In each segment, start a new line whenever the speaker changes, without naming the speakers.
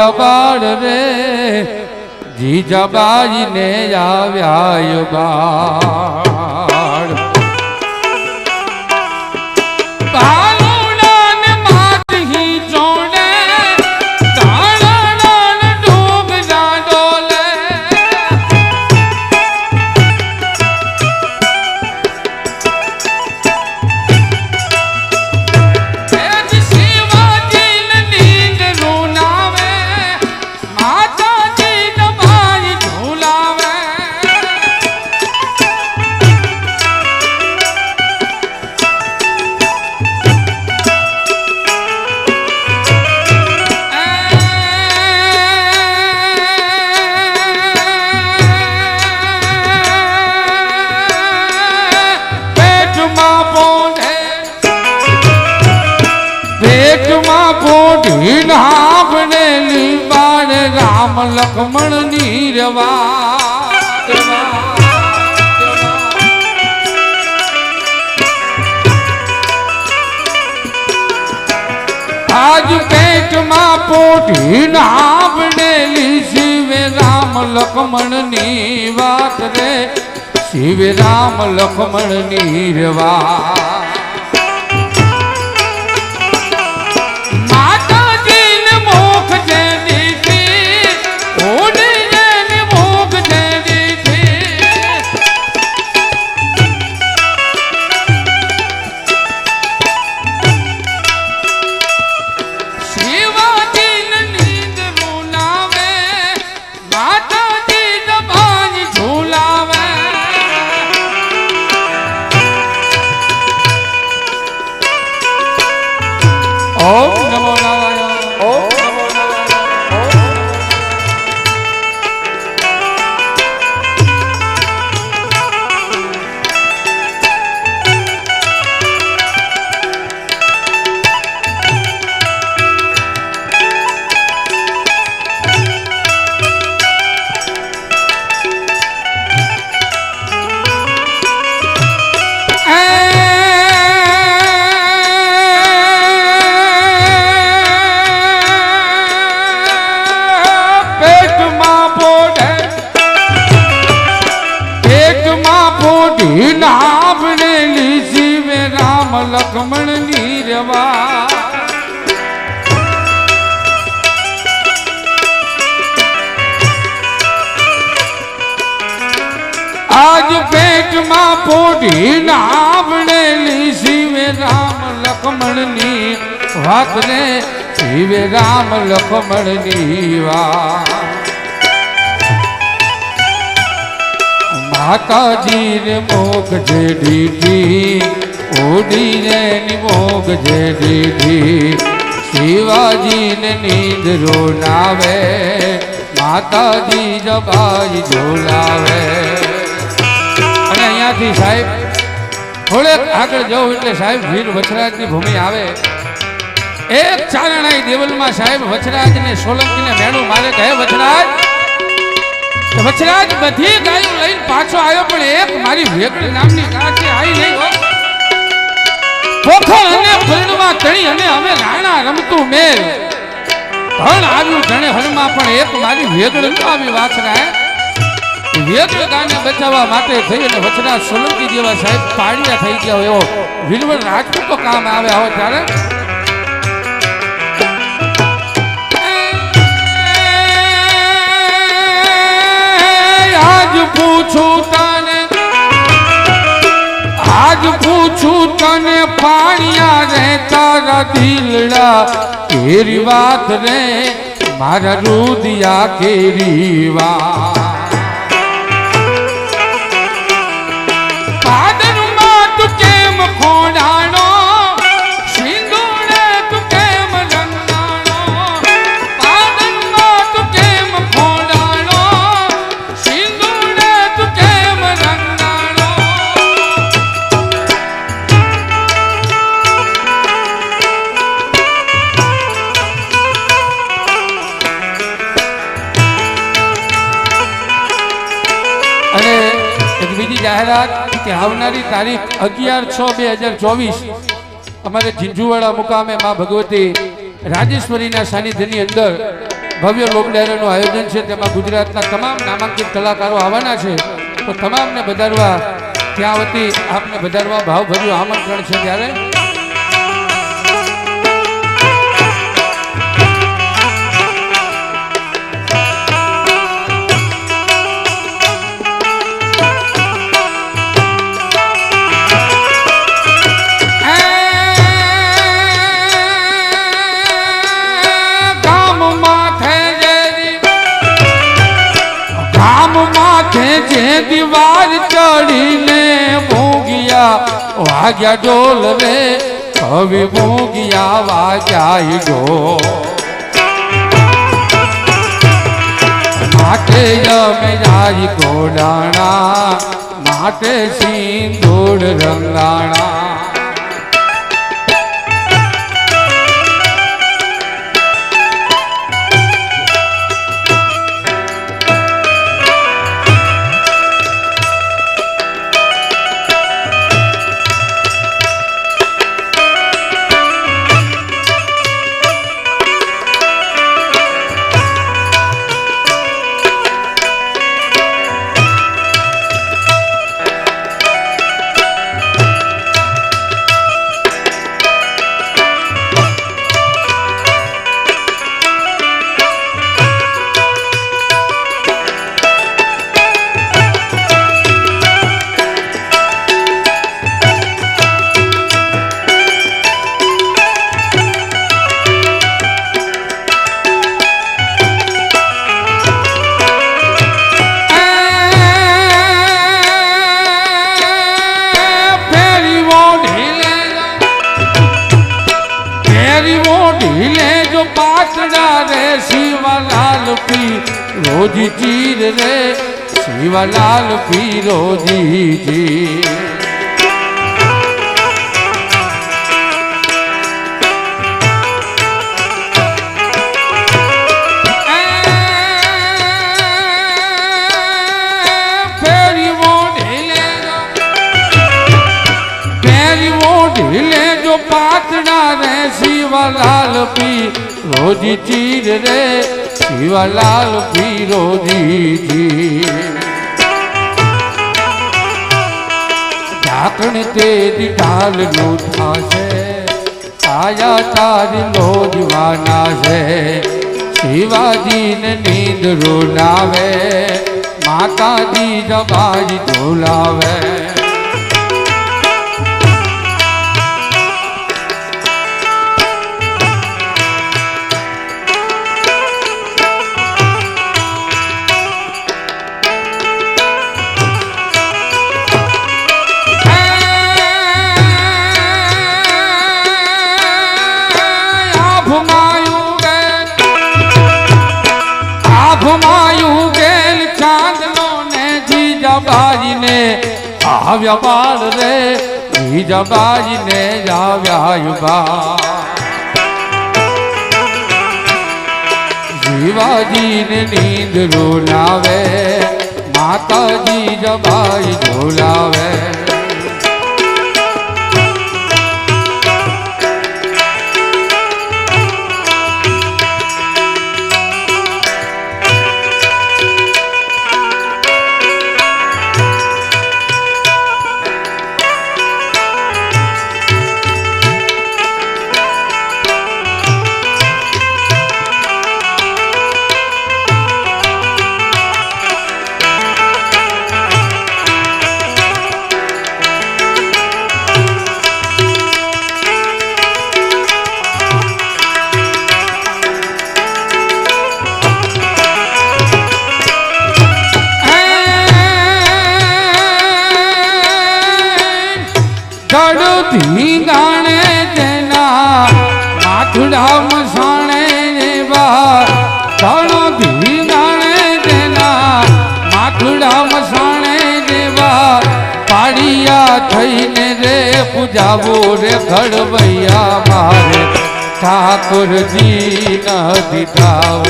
આવ્યા બાળ રે જીજાબાજીને આવ્યા બાળ રામ લક્ષ્મણ નીરવા આજ પેટમાં પોટી નાભણેલી શિવ રામ લક્ષ્મણની વાત રે. શિવ રામ લક્ષ્મણ માતાજીને લક્ષ્મણ નીરવા. આજ પેટમાં પોઢી નાભણેલી શિવે રામ લક્ષ્મણની વાત રે. શિવે રામ લક્ષ્મણની વાત. માતાજીને મોખ જે દીધી ઓડીને નિમોગ જે દીધી, શિવાજીને નીંદ રોનાવે માતાજી જબાઈ ઝોલાવે. અને અહીંયાથી સાહેબ થોડેક આગળ જવું એટલે સાહેબ વીર વછરાજની ભૂમિ આવે. એક ચારણાઈ દેવલમાં સાહેબ વછરાજને સોલંકીને મેળું મારે કહે, વચરાજ વછરાજ બધી ગાયો લઈને પાછો આવ્યો, પણ એક મારી વેગળી નામની ગાય આવી નહીં હો પોખર અને ફૂલમાં તણી અને અમે રાણા રમતું મેલ ભણ આવ્યું જણે હરમાં પણ એક મારી વેગળ ન આવી વાછરા વેગળ ગાને બચાવવા માટે થઈ અને વચના સોલંકી જેવા સાહેબ પાડિયા થઈ ગયા હોય એવો વીરવર રાજપૂતો કામ આવે હવે ત્યારે આજ પૂછું પૂછું તને પાણિયા રે તારા દિલડા. કેરી વાત રે મારા રુદિયા કેરી વાત. જાહેરાત કે આવનારી તારીખ અગિયાર છ બે હજાર ચોવીસ અમારે ઝીંઝુવાડા મુકામે મા ભગવતી રાજેશ્વરીના સાનિધ્યની અંદર ભવ્ય લોકડાયરાનું આયોજન છે. તેમાં ગુજરાતના તમામ નામાંકિત કલાકારો આવવાના છે. તો તમામને વધારવા ત્યાં વતી આપને વધારવા ભાવભર્યું આમંત્રણ છે ત્યારે. દીવાર ચડીને ભોગિયા વાગ્યા ઢોલ રે હવે ભોગિયા વાગ્યા ડોલ માટે અમે જાય ગોડાણા, માટે સિંદૂર રંગાણા. રોજ ચીર રે, શિવલાલ પી રોજી જી ફેરી મોઢીલે પેરી મોઢીલે જો પાતળા રે શિવલાલ પી રોજી ચીર રે શિવલાલ પી રોજી જી ઢાંકણ તે ઢાલનું થાશે આયા તારી લોજવાના છે. શિવાજીને નીંદ રોલાવે, માતાજી જબાજી ઢોલાવે. જીજાબાજીને આવ્યા બાળ રે જીજાબાજીને આવ્યા બા જીવાજીને નીંદ રોલાવે માતાજી જબાઈ ઢોલાવે ગળથી ગાણે તેના માથુડા મસાણે રે બા ગળથી ગાણે તેના માથુડા મસાણે દેવા પાડિયા થઈને રે પૂજાવો રે ઘડવૈયા મારે. ઠાકોરજી ન દીધાવ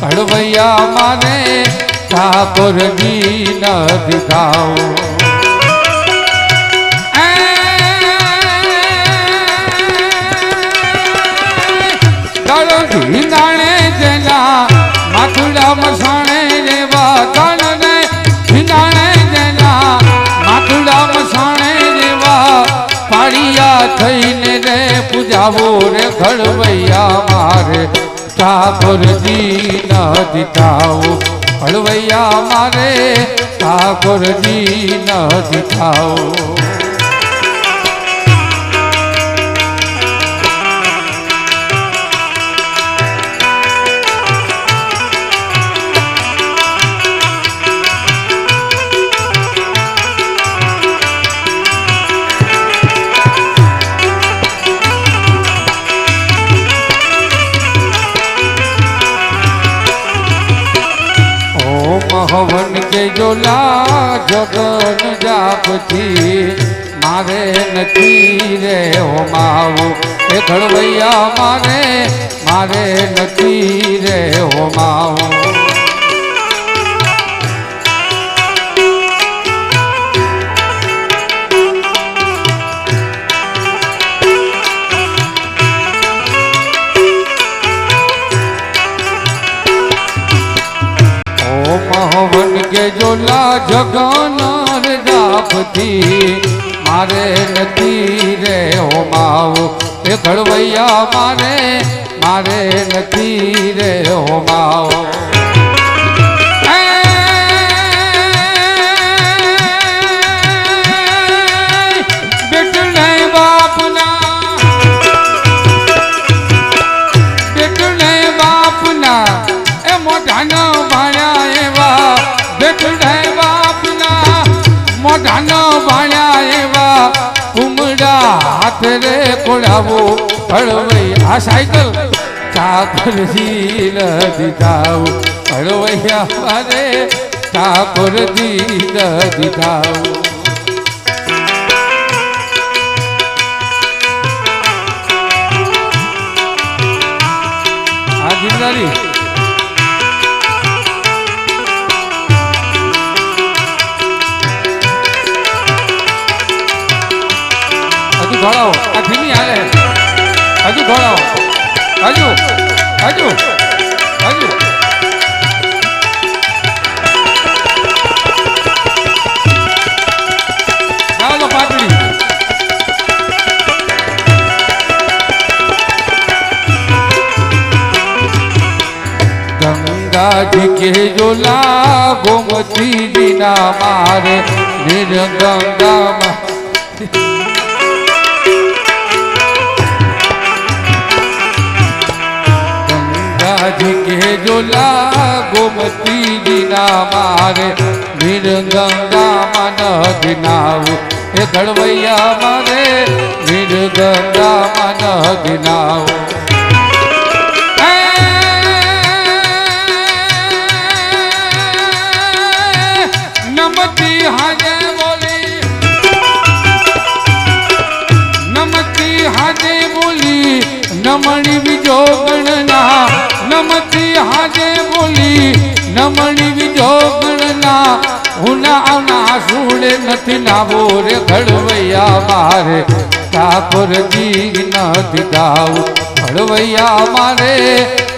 ઘડવૈયા મારે. ઠાકોરજી ન દીધાવ થઈને રે પૂજાવો રે ખળવૈયા મારે. ઠાકોરજી ન દીઠાવો ખળવૈયા મારે. ઠાકોરજી ન દીઠાવો નથી રે હોમાવું એ ઘડવૈયા મારે મારે નથી રે હોમાવું ઓમ હવન કે જોલા જગન જાપથી મારે નથી રે હોમાવું એ ઘડવૈયા મારે મારે નથી રે હો બેટને કોડાવો હળવઈ આ સાયકલ. ઠાકોરજી દીધાવ હળવૈયા મારે ઠાકોરજી દીધાવ આ જિંદારી ઢોળાવો આ ધીમી હાલે. હજુ ઢોળાવો હજુ. હજુ. હજુ. રાજ કે જો લાગો મતી દિના મારે નિર્ગંગામાં ઝીંકે જો ગોમતીજીના મારે વીર ગંગામાં નગનાવું એ ધળવૈયા મારે વીર ગંગામાં નગનાવું નમણી બીજો ગણના નમતી હાજે બોલી, નમણી બીજો ગણના. હુના આવના, સુડે નથી નાવો રે ઘડવૈયા મારે, ઠાકોરજી નથી ગાવ. ઘડવૈયા મારે,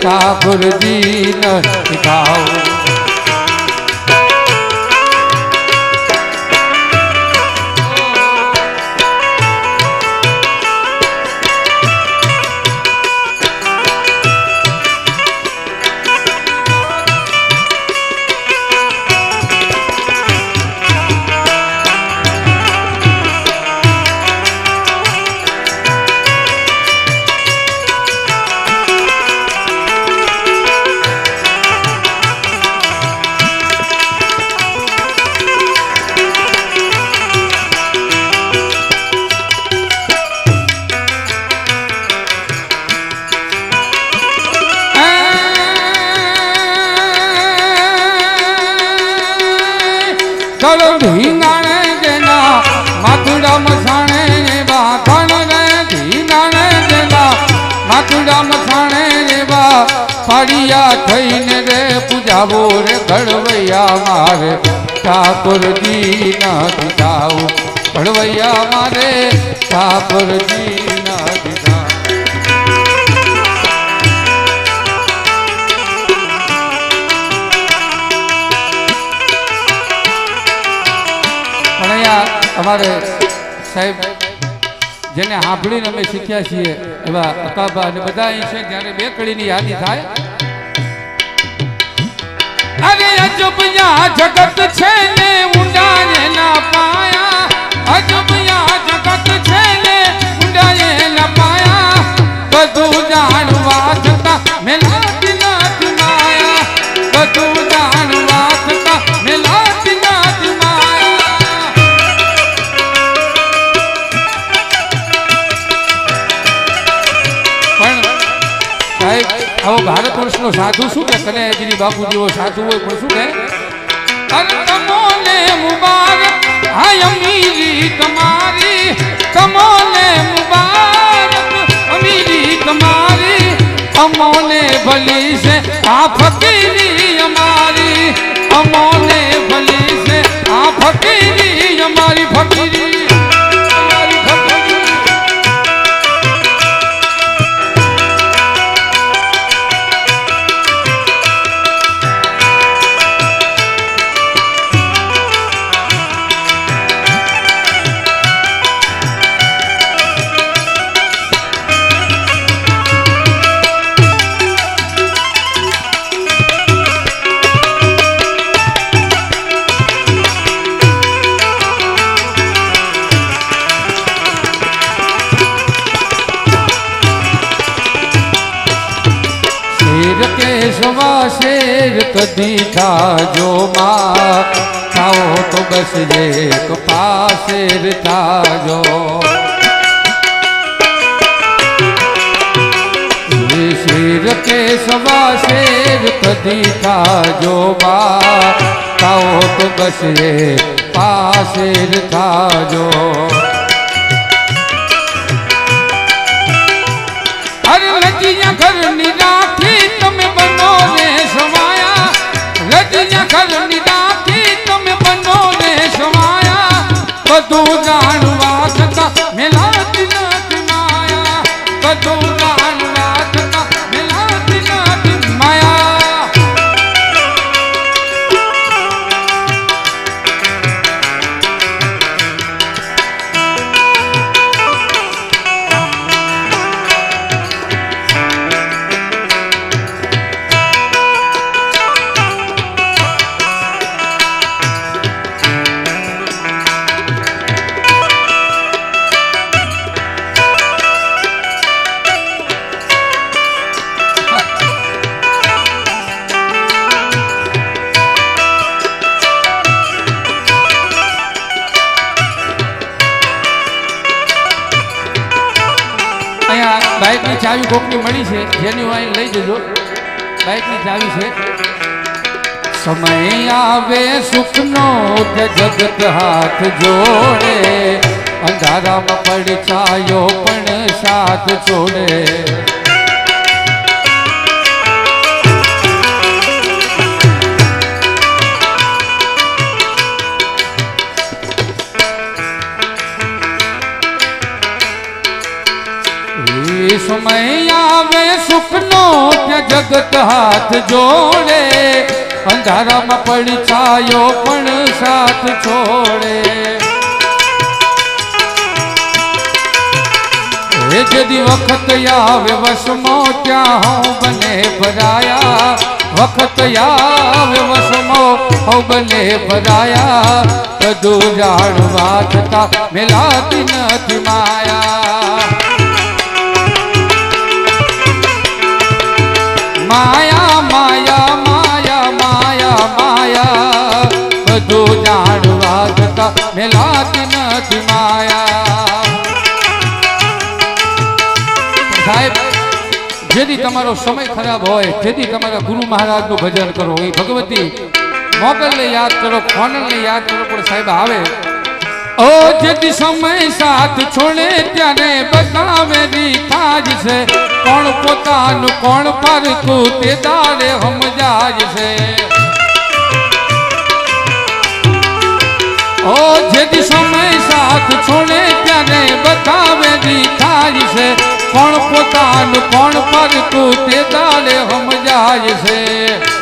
ઠાકોરજી નથી ગાવું. પરજીના દીધા પણ જેને સાંભળીને અમે શીખ્યા છીએ, એવા અકાબા અને બધા છે ત્યારે બે કડીની યાદી થાય. અરે અજબ જગત છે ને ઊંડા એના પાયા. અજબ યા જગત ઊંડા એના પાયા, બધું સાધુ શું કે? કનૈયાગીરી બાપુ જેવો સાધુ હોય પણ શું કે? અરે મુબારક હાય અમીરી તમારી તમોને મુબારક અમીરી તમારી અમોને ભલી છે આ ફકીરી અમારી અમોને ભલી છે આ ફકીરી અમારી ફકીરી થાજો માં થાઓ તો બસ એક પાસે એ શેર કેશવા શેર કદી માં થાઓ તો બસ એક પાસે થાજો જેની અહીં લઈ જજો. બાઇકની ચાવી છે. સમય આવે, સુખનો કે જગત હાથ જોડે. અંધારામાં પડછાયો પણ સાથ છોડે. સમય આવે, સુખનો ત્યાં જગત હાથ જોડે. અંધારામાં પડી છાયો પણ સાથ છોડે. એ જદી વખત આવે, વસમો ત્યાં હું બને ભરાયા. વખત આવે, વસમો હું બને ભરાયા. બધું જાણવા છતાં મેલાતી નથી માયા. માયા માયા માયા માયા માયા. બધું જાણવા જતા મેલાતી નથી માયા. સાહેબ, જેથી તમારો સમય ખરાબ હોય, જેથી તમારા ગુરુ મહારાજનું ભજન કરો, એ ભગવતી મોગલને યાદ કરો ફોનને યાદ કરો, પણ સાહેબ આવે. ઓ જેથી સમય સાથ છોડે ત્યારે બતાવે થાજ છે. કોણ પોતાનું કોણ ફરતું તે દાડે સમજાજ છે. ઓ જેથી સમય સાથ છોડે ત્યારે બતાવેલી થાજ છે. કોણ પોતાનું કોણ ફરતું તે દાડે સમજાજ છે.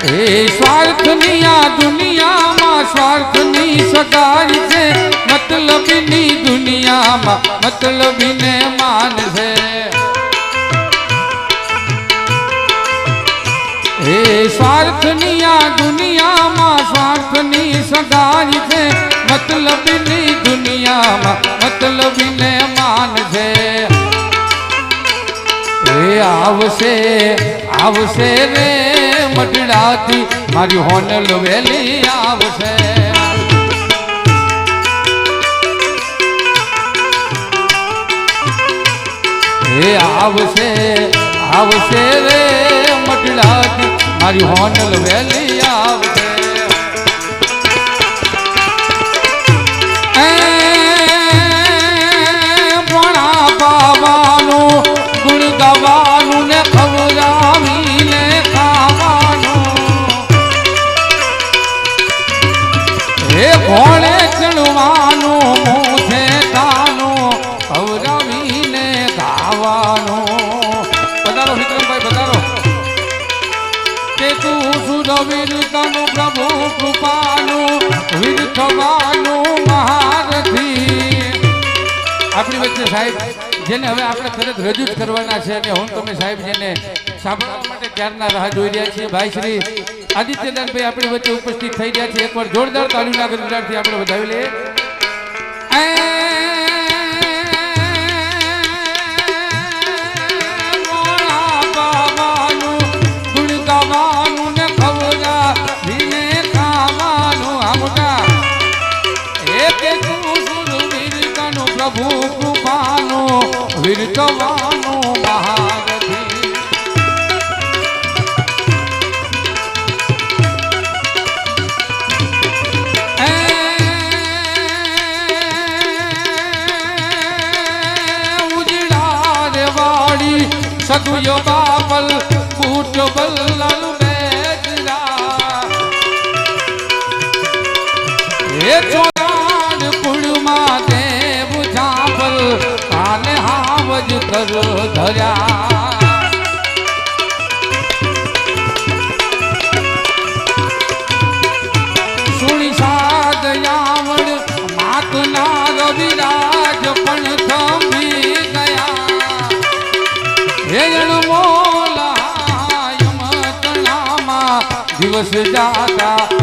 એ સ્વાર્થની આ દુનિયામાં સ્વાર્થની સગાઈ છે મતલબીની દુનિયામાં મતલબીને માન છે હે સ્વાર્થની આ દુનિયામાં સ્વાર્થની સગાઈ છે મતલબીની દુનિયામાં મતલબીને માન છે એ આવશે આવશે રે મટડાથી મારી હોનલ વેલી આવશે. એ આવશે આવશે રે મટડાથી મારી હોનલ વેલી આવશે. સાહેબ, જેને હવે આપણે તરત રજૂ કરવાના છે અને હું તમે સાહેબ જેને સાંભળવા માટે ક્યારના રાહ જોઈ રહ્યા છીએ, ભાઈ શ્રી આદિત્યનાથભાઈ આપણી વચ્ચે ઉપસ્થિત થઈ રહ્યા છે. એકવાર જોરદાર તાળીના વિદ્યાર્થી આપણે વધાવી લઈએ. વીરતવાનું મહારથી. ઉજળા રે વાડી સદુયો બાપલ કૂટ બલ્લલ બેજરા ચોરાડ ધર્યા સુણી સાદ યાવણ માતના રવિરાજ પણ થંભી ગયા. હેણ મોલા યમ દિવસ જાતા